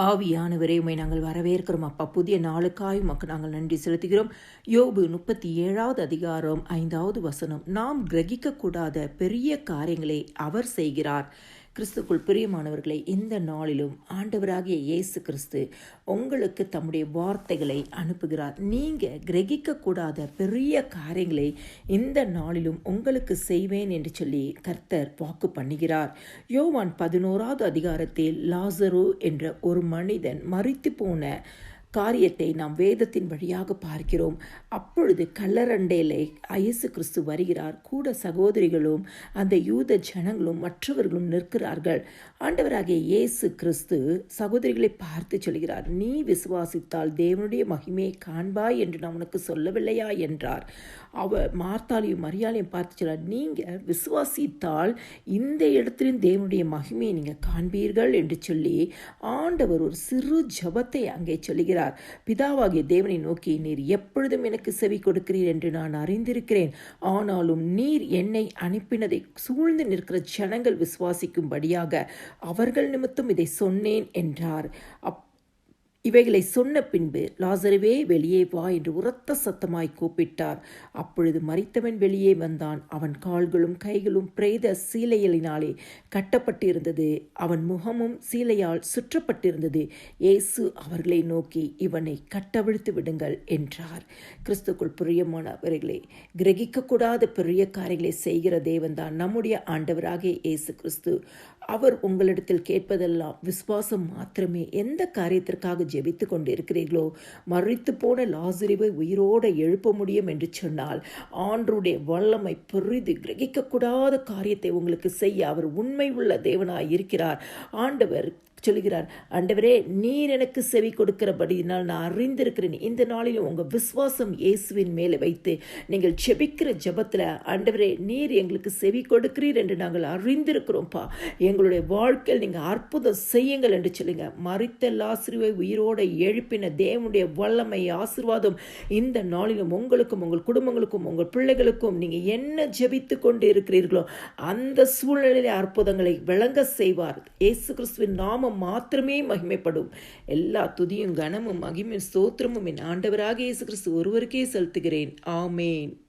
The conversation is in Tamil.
ஆவியானவரே உமை நாங்கள் வரவேற்கிறோம். அப்பா புதிய நாளுக்காய் உமக்கு நாங்கள் நன்றி செலுத்துகிறோம். யோபு முப்பத்தி ஏழாவது அதிகாரம் ஐந்தாவது வசனம். நாம் கிரகிக்கக்கூடாத பெரிய காரியங்களை அவர் செய்கிறார். கிறிஸ்துக்குள் பிரியமானவர்களை இந்த நாளிலும் ஆண்டவராகிய இயேசு கிறிஸ்து உங்களுக்கு தம்முடைய வார்த்தைகளை அனுப்புகிறார். நீங்கள் கிரகிக்கக்கூடாத பெரிய காரியங்களை இந்த நாளிலும் உங்களுக்கு செய்வேன் என்று சொல்லி கர்த்தர் வாக்கு பண்ணுகிறார். யோவான் பதினோராவது அதிகாரத்தில் லாசரு என்ற ஒரு மனிதன் மறித்து போன காரியத்தை நாம் வேதத்தின் வழியாக பார்க்கிறோம். அப்பொழுது கல்லரண்டையிலே இயேசு கிறிஸ்து வருகிறார். கூட சகோதரிகளும் அந்த யூத ஜனங்களும் மற்றவர்களும் நிற்கிறார்கள். ஆண்டவராகிய இயேசு கிறிஸ்து சகோதரிகளை பார்த்து சொல்கிறார். நீ விசுவாசித்தால் தேவனுடைய மகிமையை காண்பாய் என்று நான் உனக்கு சொல்லவில்லையா? என்றார். அவர் மார்த்தாலையும் மரியாதையும் பார்த்து சொல்கிறார். நீங்கள் விசுவாசித்தால் இந்த இடத்திலும் தேவனுடைய மகிமையை நீங்கள் காண்பீர்கள் என்று சொல்லி ஆண்டவர் ஒரு சிறு ஜபத்தை அங்கே சொல்கிறார் பிதாவாகிய தேவனை நோக்கி நீர் எப்பொழுதும் எனக்கு செவி கொடுக்கிறீர் என்று நான் அறிந்திருக்கிறேன். ஆனாலும் நீர் என்னை அனுப்பினதை சூழ்ந்து நிற்கிற ஜனங்கள் விசுவாசிக்கும்படியாக அவர்கள் நிமித்தம் இதை சொன்னேன் என்றார். அப் இவைகளை சொன்ன பின்பு லாசருவே வெளியே வா என்று உரத்த சத்தமாய் கூப்பிட்டார். அப்பொழுது மறித்தவன் வெளியே வந்தான். அவன் கால்களும் கைகளும் பிரேத சீலையலினாலே கட்டப்பட்டிருந்தது. அவன் முகமும் சீலையால் சுற்றப்பட்டிருந்தது. இயேசு அவர்களை நோக்கி இவனை கட்டவிழ்த்து விடுங்கள் என்றார். கிறிஸ்துக்குள் பிரியமானவர்களே கிரகிக்கக்கூடாத பெரிய காரியங்களை செய்கிற தேவன்தான் நம்முடைய ஆண்டவராகிய இயேசு கிறிஸ்து. அவர் உங்களிடத்தில் கேட்பதெல்லாம் விசுவாசம் மாத்திரமே. எந்த காரியத்திற்காக ஜெபித்து கொண்டிருக்கிறீர்களோ மறித்து போன லாசரிவை உயிரோடு எழுப்ப முடியும் என்று சொன்னால் ஆண்டருடைய வல்லமை பெரிது. கிரகிக்கக்கூடாத காரியத்தை உங்களுக்கு செய்ய அவர் உண்மை உள்ள தேவனாய் இருக்கிறார் ஆண்டவர் சொல்கிறார் ஆண்டவரே நீர் எனக்கு செவி கொடுக்கிறபடியினால் நான் அறிந்திருக்கிறேன். இந்த நாளிலும் உங்கள் விசுவாசம் இயேசுவின் மேலே வைத்து நீங்கள் செபிக்கிற ஜபத்தில் ஆண்டவரே நீர் எங்களுக்கு செவி கொடுக்கிறீர் என்று நாங்கள் அறிந்திருக்கிறோம்ப்பா. எங்களுடைய வாழ்க்கையில் நீங்கள் அற்புதம் செய்யுங்கள் என்று சொல்லுங்க. மறித்த லாசிரிவை உயிரோடு எழுப்பின தேவனுடைய வல்லமை ஆசிர்வாதம் இந்த நாளிலும் உங்களுக்கும் உங்கள் குடும்பங்களுக்கும் உங்கள் பிள்ளைகளுக்கும் நீங்கள் என்ன ஜெபித்து கொண்டு இருக்கிறீர்களோ அந்த சூழ்நிலையிலே அற்புதங்களை விளங்க செய்வார். இயேசு கிறிஸ்துவின் நாமம் மாத்திரமே மகிமைப்படும். எல்லா துதியும் கனமும் மகிமையும் ஸ்தோத்திரமும் என் ஆண்டவராக இயேசு கிறிஸ்து ஒருவருக்கே செலுத்துகிறேன். ஆமேன்.